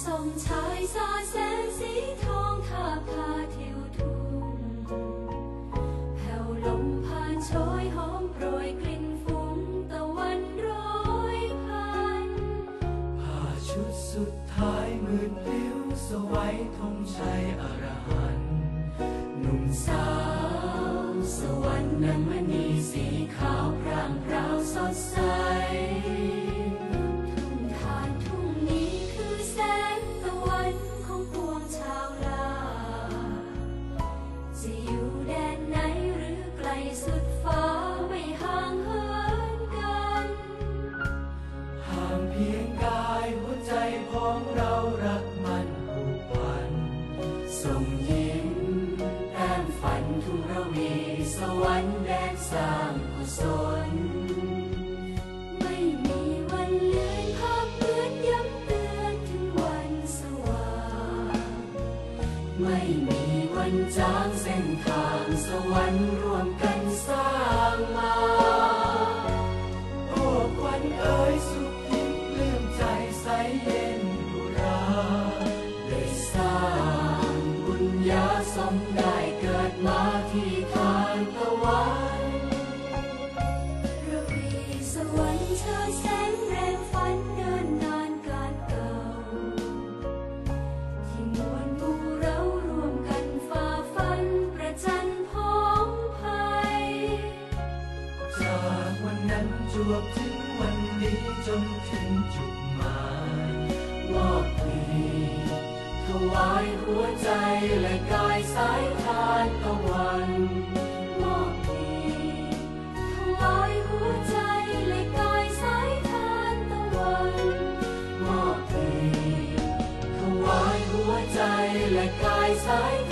ส่องชายสาดแสงสีทองทาพาทิวทุ่งแผ่วลมผ่านโชยหอมโปรยกลิ่นฟุ้งตะวันร้อยพัน ผ้าชุดสุดท้ายมืดลิ้วสวัยธงชัยอรหันต์หนุ่มสาวสวรรค์นมณี ส่งยิ้มแต้มฝันทุ่งระวีสวรรค์แดนสร้างกุศลไม่มีวันเลือนภาพเหมือนย้ำเตือนถึงวันสว่าง ไม่มีวันจางเส้นทางสวรรค์รวมกันส มได้เกิดมาที่ทานตะวันระวีสวรรค์เชิดแสงแรงฝันเดินนานการเก่า ที่มวลหมู่เรารวมกันฝ่าฟันประจันพ้องภัย จากวันนั้นจวบถึงวันนี้จนถึงจุด ใจและกายสายทานตะวันมอบเพลงถวายหัวใจและกายสายทานตะวันมอบเพลงถวายหัวใจและกายสายทา